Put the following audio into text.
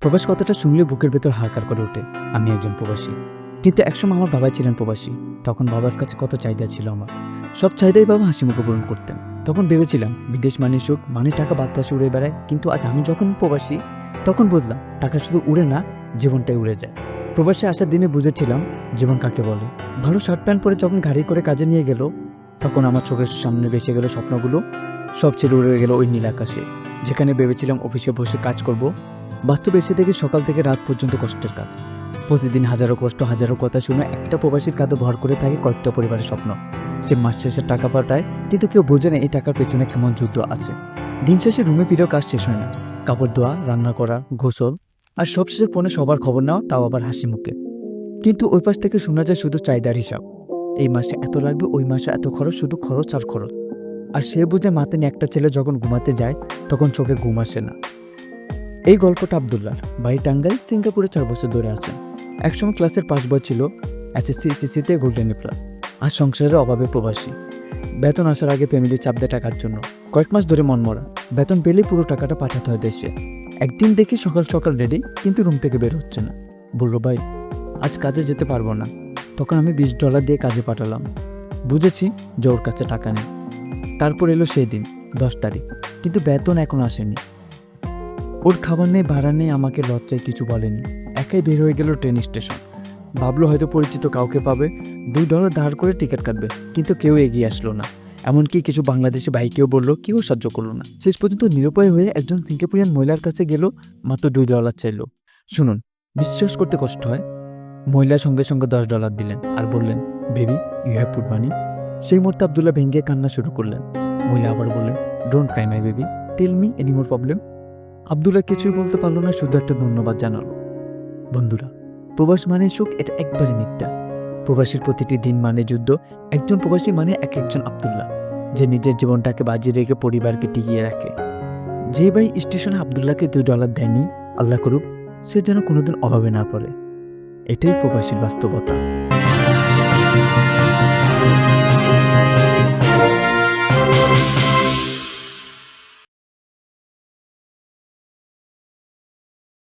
প্রবাস কথাটা শুনলে বুকের ভেতর হাহাকার করে ওঠে। আমি একজন প্রবাসী। কিন্তু একসময় আমার বাবা ছিলেন প্রবাসী। তখন বাবার কাছে কত চাহিদা ছিল আমার। সব চাহিদাই বাবা হাসি মুখে পূরণ করতেন। তখন ভেবেছিলাম, বিদেশ মানে সুখ মানে টাকা বাতাসে উড়ে বেড়ায়। কিন্তু আজ আমি যখন প্রবাসী, তখন বুঝলাম, টাকা শুধু উড়ে না, জীবনটাই উড়ে যায়। প্রবাসে আসার দিনে বুঝেছিলাম, জীবন কাকে বলে। ভালো শার্ট প্যান্ট পরে যখন গাড়ি করে কাজে নিয়ে গেল, তখন আমার চোখের সামনে বেঁচে গেল স্বপ্নগুলো। সব ছেড়ে উড়ে গেল ওই নীল আকাশে। যেখানে ভেবেছিলাম অফিসে বসে কাজ করব, বাস্তবে এসে দেখি সকাল থেকে রাত পর্যন্ত কষ্টের কাজ। প্রতিদিন হাজারো কষ্ট, হাজারো কথা শুনে একটা প্রবাসীর কাঁধে ভর করে থাকে কয়েকটা পরিবারের স্বপ্ন। সে মাস শেষে টাকা পাঠায়, কিন্তু কেউ বোঝে না এই টাকার পেছনে কেমন যুদ্ধ আছে। দিন শেষে রুমে ফিরেও কাজ শেষ হয় না। কাপড় ধোয়া, রান্না করা, গোসল, আর সবশেষে ফোনে সবার খবর নেওয়া, তাও আবার হাসি মুখে। কিন্তু ওই পাশ থেকে শোনা যায় শুধু চাহিদার হিসাব। এই মাসে এত লাগবে, ওই মাসে এত খরচ, শুধু খরচ আর খরচ। আর সে বুঝে মাতে নিয়ে একটা ছেলে যখন ঘুমাতে যায় তখন চোখে ঘুম আসে না। এই গল্পটা আবদুল্লার। বাড়ি টাঙ্গাইল, সিঙ্গাপুরে চার বছর ধরে আছেন। একসময় ক্লাসের পাঁচ বই ছিল এসএসসি এসএসসিতে গোল্ডেন প্লাস আর সংসারের অভাবে প্রবাসী। বেতন আসার আগে ফ্যামিলির চাপ দেয় টাকার জন্য। কয়েক মাস ধরে মনমরা। বেতন পেলেই পুরো টাকাটা পাঠাতে হয় দেশে। একদিন দেখি সকাল সকাল রেডি কিন্তু রুম থেকে বের হচ্ছে না। বলল, ভাই, আজ কাজে যেতে পারব না। তখন আমি বিশ ডলার দিয়ে কাজে পাঠালাম। বুঝেছি যে ওর কাছে টাকা নেই। তারপর এলো সেই দিন দশ তারিখ। কিন্তু বেতন এখন আসেনি। ওর খাবার নেই, ভাড়া নেই, আমাকে লজ্জায় কিছু বলেনি। একাই বের হয়ে গেল ট্রেন স্টেশন। ভাবলো হয়তো পরিচিত কাউকে পাবে। দুই ডলার ধার করে টিকিট কাটবে, কিন্তু কেউ এগিয়ে আসলো না। এমনকি কিছু বাংলাদেশি ভাইকেও বলল কেউ সাহায্য করল না? শেষ পর্যন্ত নিরুপায় হয়ে একজন সিঙ্গাপুরিয়ান মহিলার কাছে গেল, মাত্র দুই ডলার চাইলো। শুনুন, বিশ্বাস করতে কষ্ট হয়? মহিলার সঙ্গে সঙ্গে দশ ডলার দিলেন আর বললেন baby you have food money সেই মুহূর্তে আবদুল্লাহ ভেঙ্গে কান্না শুরু করলেন। মহিলা আবার বললেন don't cry my baby tell me any more problem Abdullah কিছুই বলতে পারল না, শুধু একটা ধন্যবাদ জানালো। বন্ধুরা, প্রবাস মানে সুখ, এটা একবারে মিথ্যা। প্রবাসীর প্রতিটি দিন মানে যুদ্ধ, একজন প্রবাসী মানে এক একজন আবদুল্লাহ, যে নিজের জীবনটাকে বাজিয়ে রেখে পরিবারকে টিকিয়ে রাখে। যে ভাই স্টেশনে আবদুল্লাহকে দুই ডলার দেয়নি, আল্লাহ করুক, সে যেন কোনোদিন অভাবে না পড়ে। এটাই প্রবাসীর বাস্তবতা।